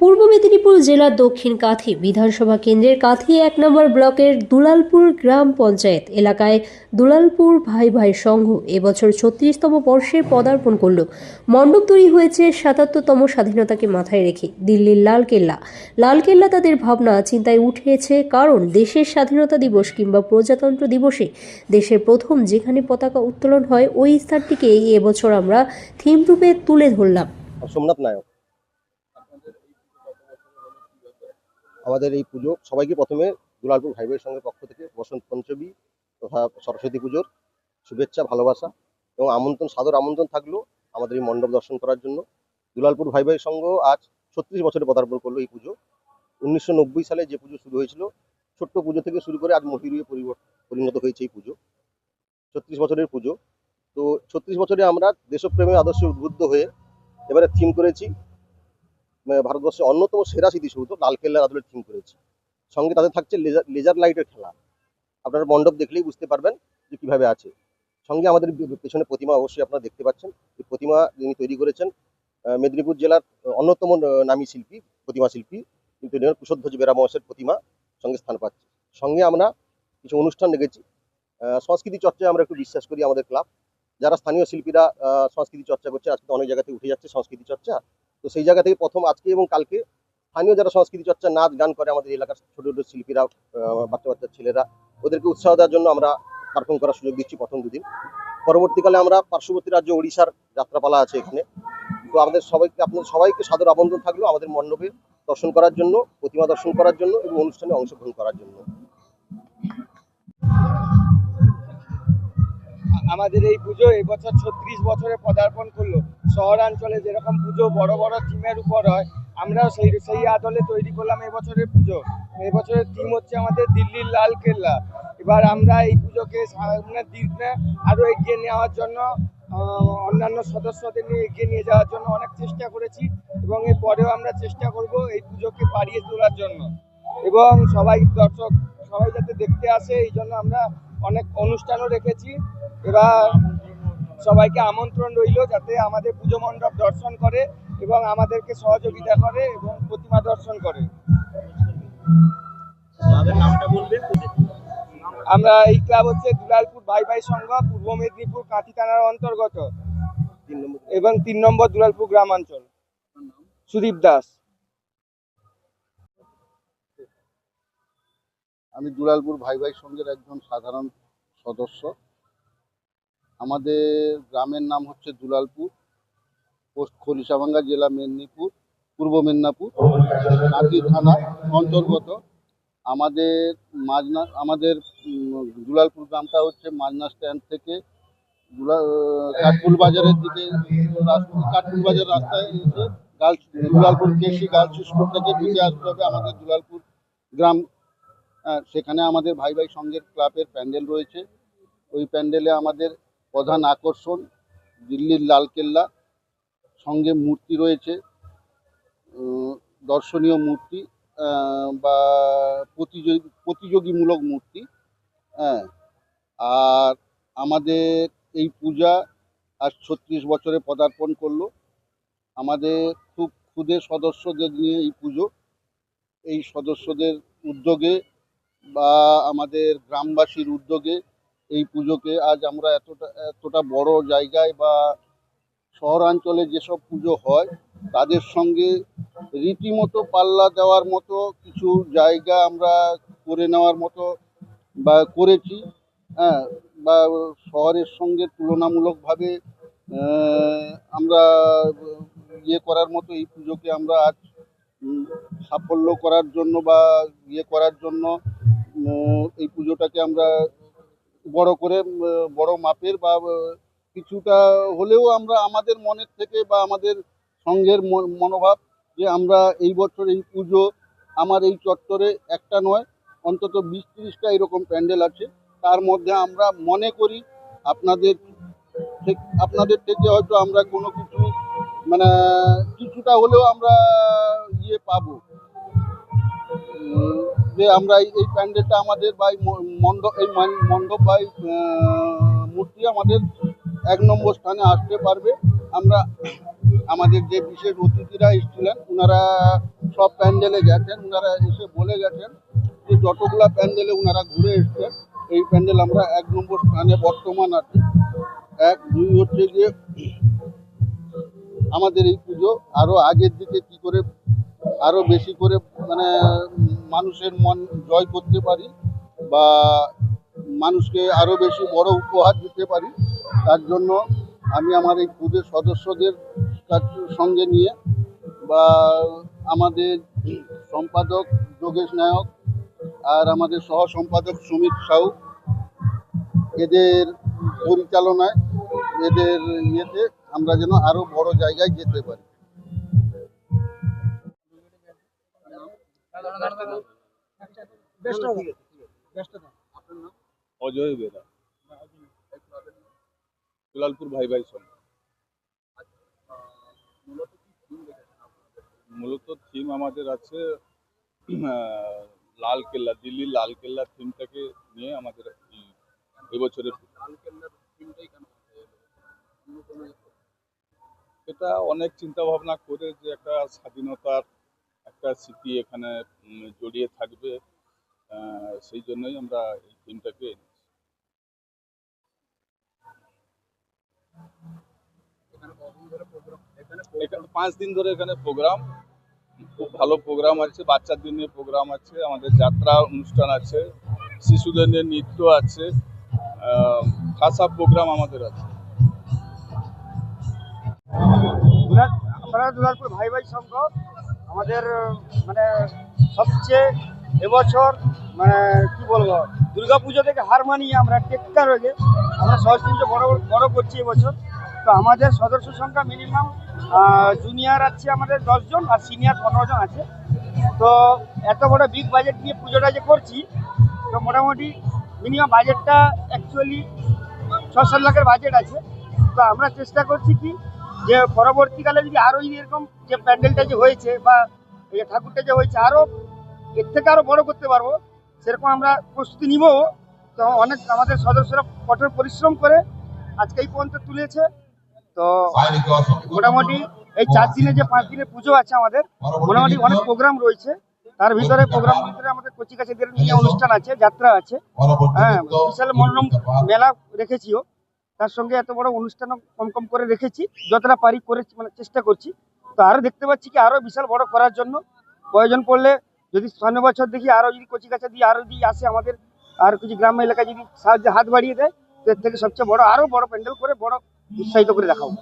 পূর্ব মেদিনীপুর জেলার দক্ষিণ কাথি বিধানসভা কেন্দ্রের কাথি এক নম্বর ব্লকের দুলালপুর গ্রাম পঞ্চায়েত এলাকায় দুলালপুর ভাই ভাই সংঘ এবছর ছত্রিশতম বর্ষে পদার্পণ করল। মণ্ডপ তৈরি হয়েছে সাতাত্তরতম স্বাধীনতাকে মাথায় রেখে। দিল্লির লালকেল্লা। লালকেল্লা তাদের ভাবনা চিন্তায় উঠেছে কারণ দেশের স্বাধীনতা দিবস কিংবা প্রজাতন্ত্র দিবসে দেশের প্রথম যেখানে পতাকা উত্তোলন হয়, ওই স্থানটিকে এবছর আমরা থিম রূপে তুলে ধরলাম। সোমনাথ নায়ক। আমাদের এই পুজো সবাইকে প্রথমে দুলালপুর ভাই ভাইয়ের সঙ্গে পক্ষ থেকে বসন্ত পঞ্চমী তথা সরস্বতী পুজোর শুভেচ্ছা, ভালোবাসা এবং আমন্ত্রণ, সাদর আমন্ত্রণ থাকল আমাদের এই মণ্ডপ দর্শন করার জন্য। দুলালপুর ভাই ভাইয়ের সঙ্গ আজ ছত্রিশ বছরে পদার্পণ করল এই পুজো। উনিশশো নব্বই সালে যে পুজো শুরু হয়েছিল, ছোট্ট পুজো থেকে শুরু করে আজ মহিরুয়ে পরিণত হয়েছে এই পুজো। ছত্রিশ বছরের পুজো। তো ছত্রিশ বছরে আমরা দেশপ্রেমের আদর্শে উদ্বুদ্ধ হয়ে এবারে থিম করেছি ভারতবর্ষের অন্যতম সেরা স্মৃতিসৌধ লালকেল্লার আদলে থিম করেছি। সঙ্গে তাদের থাকছে লেজার লেজার লাইটের খেলা। আপনারা মণ্ডপ দেখলেই বুঝতে পারবেন যে কীভাবে আছে। সঙ্গে আমাদের পেছনে প্রতিমা অবশ্যই আপনারা দেখতে পাচ্ছেন। এই প্রতিমা যিনি তৈরি করেছেন মেদিনীপুর জেলার অন্যতম নামী শিল্পী, প্রতিমা শিল্পী কিন্তু কুশধ্বজ বেরামসের প্রতিমা সঙ্গে স্থান পাচ্ছে। সঙ্গে আমরা কিছু অনুষ্ঠান রেখেছি সংস্কৃতি চর্চায় আমরা একটু বিশ্বাস করি আমাদের ক্লাব। যারা স্থানীয় শিল্পীরা সংস্কৃতি চর্চা করছে, আজকে অনেক জায়গাতে উঠে যাচ্ছে সংস্কৃতি চর্চা। তো সেই জায়গা থেকে প্রথম আজকে এবং কালকে স্থানীয় যারা সংস্কৃতি চর্চা, নাচ, গান করে আমাদের এলাকার ছোট ছোট শিল্পীরা বাচ্চা বাচ্চা ছেলেরা, ওদেরকে উৎসাহ দেওয়ার জন্য আমরা পারফর্ম করার সুযোগ দিচ্ছি প্রথম দুদিন। পরবর্তীকালে আমরা পার্শ্ববর্তী রাজ্য ওড়িশার যাত্রাপালা আছে এখানে। তো আমাদের সবাইকে, আপনাদের সবাইকে সাদর আমন্ত্রণ থাকল আমাদের মণ্ডপে দর্শন করার জন্য, প্রতিমা দর্শন করার জন্য এবং অনুষ্ঠানে অংশগ্রহণ করার জন্য। আমাদের এই পুজো এবছর ছত্রিশ বছরে পদার্পণ করল। শহরাঞ্চলে যেরকম পুজো বড় বড় থিমের উপর হয়, আমরাও সেই সেই আদলে তৈরি করলাম এবছরের পুজো। এবছরের থিম হচ্ছে আমাদের দিল্লির লাল কেল্লা। এবার আমরা এই পুজোকে সামনের দিনে আরও এগিয়ে নেওয়ার জন্য অন্যান্য সদস্যদের নিয়ে এগিয়ে নিয়ে যাওয়ার জন্য অনেক চেষ্টা করেছি এবং এর পরেও আমরা চেষ্টা করব এই পুজোকে বাড়িয়ে তোলার জন্য। এবং সবাই দর্শক সবাই যাতে দেখতে আসে, এই জন্য আমরা অনেক অনুষ্ঠানও রেখেছি। এবার সবাইকে আমন্ত্রণ রইল যাতে আমাদের পুজো মণ্ডপ দর্শন করে এবং আমাদেরকে সহযোগিতা করে এবং প্রতিমা দর্শন করে। আমরা এই ক্লাব হচ্ছে দুলালপুর ভাই ভাই সংঘ পূর্ব মেদিনীপুর কাঁথি থানার অন্তর্গত এবং তিন নম্বর দুলালপুর গ্রামাঞ্চল। সুদীপ দাস। আমি দুলালপুর ভাই ভাই সঙ্গের একজন সাধারণ সদস্য। আমাদের গ্রামের নাম হচ্ছে দুলালপুর, পোস্ট খলিশাভাঙ্গা জেলা মেদিনীপুর, পূর্ব মেদিনীপুর, কাঁথি থানা অন্তর্গত। আমাদের মাজনা আমাদের দুলালপুর গ্রামটা হচ্ছে মাজনা স্ট্যান্ড থেকে দুলা কাঠপুল বাজারের দিকে কাঠপুল বাজার রাস্তায় এসে girls Dulalpur KC girls school থেকে ঢুকে আসতে হবে আমাদের দুলালপুর গ্রাম সেখানে আমাদের ভাই ভাই সঙ্গের ক্লাবের প্যান্ডেল রয়েছে। ওই প্যান্ডেলে আমাদের প্রধান আকর্ষণ দিল্লির লালকেল্লা সঙ্গে মূর্তি রয়েছে। দর্শনীয় মূর্তি বা প্রতিযোগী, প্রতিযোগীমূলক মূর্তি হ্যাঁ। আর আমাদের এই পূজা আজ ছত্রিশ বছরে পদার্পণ করল। আমাদের খুব ক্ষুদে সদস্যদের নিয়ে এই পুজো। এই সদস্যদের উদ্যোগে বা আমাদের গ্রামবাসীর উদ্যোগে এই পুজোকে আজ আমরা এতটা এতটা বড় জায়গায় বা শহরাঞ্চলে যেসব পুজো হয়, তাদের সঙ্গে রীতিমতো পাল্লা দেওয়ার মতো কিছু জায়গা আমরা করে নেওয়ার মতো বা করেছি। হ্যাঁ বা শহরের সঙ্গে তুলনামূলকভাবে আমরা ইয়ে করার মতো এই পুজোকে আমরা আজ সাফল্য করার জন্য বা ইয়ে করার জন্য এই পুজোটাকে আমরা বড় করে বড় মাপের বা কিছুটা হলেও আমরা আমাদের মনের থেকে বা আমাদের সঙ্ঘের মন- মনোভাব যে আমরা এই বছর এই পুজো আমার এই চত্বরে একটা নয়, অন্তত বিশ তিরিশটা এরকম প্যান্ডেল আছে। তার মধ্যে আমরা মনে করি আপনাদের আপনাদের থেকে হয়তো আমরা কোনো কিছু মানে কিছুটা হলেও আমরা ইয়ে পাবো। যে আমরা এই প্যান্ডেলটা আমাদের বা মণ্ডপ এই মণ্ডপ বা মূর্তি আমাদের এক নম্বর স্থানে আসতে পারবে। আমরা আমাদের যে বিশেষ অতিথিরা এসেছিলেন ওনারা সব প্যান্ডেলে গেছেন ওনারা এসে বলে গেছেন যে যতগুলা প্যান্ডেলে ওনারা ঘুরে এসছেন, এই প্যান্ডেল আমরা এক নম্বর স্থানে বর্তমান আছি। এক, দুই হচ্ছে গিয়ে আমাদের এই পুজো আরও আগের দিকে কি করে আরও বেশি করে মানে মানুষের মন জয় করতে পারি বা মানুষকে আরও বেশি বড় উপহার দিতে পারি, তার জন্য আমি আমার এই পুজোর সদস্যদের সঙ্গে নিয়ে বা আমাদের সম্পাদক যোগেশ নায়ক আর আমাদের সহ সম্পাদক সুমিত সাউ এদের পরিচালনায়, এদের ইয়েতে আমরা যেন আরও বড় জায়গায় যেতে পারি। অজয় বেরা। দুলালপুর ভাই ভাই সঙ্গ। মূলত থিম আমাদের আছে লাল কেল্লা দিল্লির লাল কেল্লা থিমটাকে নিয়ে আমাদের এবছরের এটা অনেক চিন্তা ভাবনা করে যে একটা স্বাধীনতার স্মৃতি এখানে জড়িয়ে থাকবে সেই জন্যই আমরা এই। এখানে পাঁচ দিন ধরে এখানে প্রোগ্রাম খুব ভালো প্রোগ্রাম আছে বাচ্চাদের নিয়ে প্রোগ্রাম আছে আমাদের যাত্রা অনুষ্ঠান আছে শিশুদের নিয়ে নৃত্য আছে খাসা প্রোগ্রাম আমাদের আছে আমরা দুলালপুর ভাই ভাই সংঘ আমাদের মানে সবচেয়ে এবছর মানে কি বলব দুর্গা পুজো থেকে হার মানিয়ে আমরা টেক্কা রয়েছে আমরা সরস্বতী বড় বড় করছি এবছর। তো আমাদের সদস্য সংখ্যা মিনিমাম জুনিয়র আছে আমাদের দশজন আর সিনিয়র পনেরো জন আছে। তো এত বড় বিগ বাজেট নিয়ে পুজোটা যে করছি, তো মোটামুটি মিনিমাম বাজেটটা অ্যাকচুয়ালি ছ সাত লাখের বাজেট আছে। তো আমরা চেষ্টা করছি কি যে পরবর্তীকালে যদি আরও যদি এরকম যে প্যান্ডেলটা যে হয়েছে বা এই ঠাকুরটা যে হয়েছে, আরও এর থেকে আরও বড় করতে পারব, সেরকম আমরা প্রস্তুতি নিব। তো অনেক আমাদের সদস্যরা কঠোর পরিশ্রম করে আজকে এই পর্যন্ত তুলেছে। তো মোটামুটি এই চার দিনে যে পাঁচ দিনের পুজো আছে আমাদের, মোটামুটি অনেক প্রোগ্রাম রয়েছে। তার ভিতরে প্রোগ্রাম ভিতরে আমাদের কচি কাছে নিয়ে অনুষ্ঠান আছে, যাত্রা আছে। হ্যাঁ বিশাল মনোরম মেলা রেখেছিও তার সঙ্গে এত বড় অনুষ্ঠানও কম কম করে রেখেছি, যতটা পারি করে মানে চেষ্টা করছি। তো আরও দেখতে পাচ্ছি কি আরও বিশাল বড় করার জন্য। প্রয়োজন পড়লে যদি সামনে বছর দেখি আরও যদি কচি কাছা দিয়ে আরও যদি আসে আমাদের, আর কিছু গ্রাম এলাকায় যদি সাহায্যে, হাত বাড়িয়ে দেয়, তো এর থেকে সবচেয়ে বড়, আরও বড় প্যান্ডেল করে বড় উৎসাহিত করে দেখাবো।